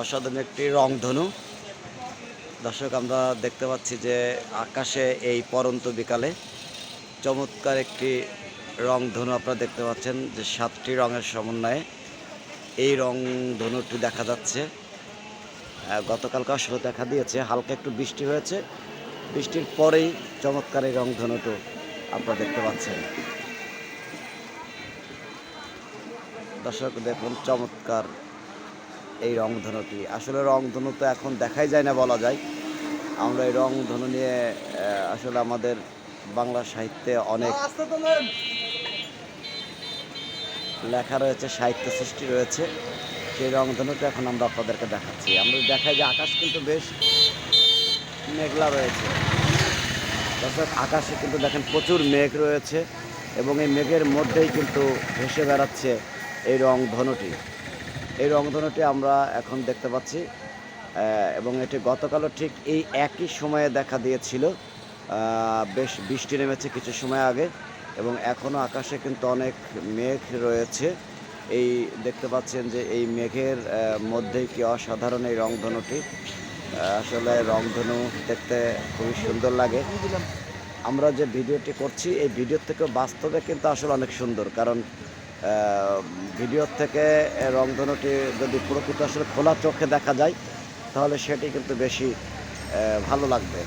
অসাধারণ একটি রংধনু দর্শক, আমরা দেখতে পাচ্ছি যে আকাশে এই পরন্ত বিকালে চমৎকার একটি রংধনু আপনারা দেখতে পাচ্ছেন যে সাতটি রঙের সমন্বয়ে এই রংধনুটি দেখা যাচ্ছে। গতকালকে আসলে দেখা দিয়েছে, হালকা একটু বৃষ্টি হয়েছে। বৃষ্টির পরেই চমৎকার এই রংধনুটো আপনারা দেখতে পাচ্ছেন। দর্শক, দেখুন, চমৎকার এই রংধনুটি। আসলে রংধনু তো এখন দেখাই যায় না বলা যায়। আমরা এই রংধনু নিয়ে আসলে আমাদের বাংলা সাহিত্যে অনেক লেখা রয়েছে, সাহিত্য সৃষ্টি রয়েছে। সেই রংধনুটা এখন আমরা আপনাদেরকে দেখাচ্ছি। আমরা দেখাই যে আকাশ কিন্তু বেশ মেঘলা রয়েছে। দর্শক আকাশে কিন্তু দেখেন প্রচুর মেঘ রয়েছে এবং এই মেঘের মধ্যেই কিন্তু ভেসে বেড়াচ্ছে এই রংধনুটি। এই রংধনুটি আমরা এখন দেখতে পাচ্ছি এবং এটি গতকালও ঠিক এই একই সময়ে দেখা দিয়েছিল। বেশ বৃষ্টি নেমেছে কিছু সময় আগে, এবং এখনও আকাশে কিন্তু অনেক মেঘ রয়েছে। এই দেখতে পাচ্ছেন যে এই মেঘের মধ্যেই কি অসাধারণ এই রংধনুটি। আসলে রংধনু দেখতে খুবই সুন্দর লাগে। আমরা যে ভিডিওটি করছি, এই ভিডিওর থেকে বাস্তবে কিন্তু আসলে অনেক সুন্দর, কারণ ভিডিওর থেকে রংধনুটি যদি প্রকৃত আসলে খোলা চোখে দেখা যায়, তাহলে সেটি কিন্তু বেশি ভালো লাগবে।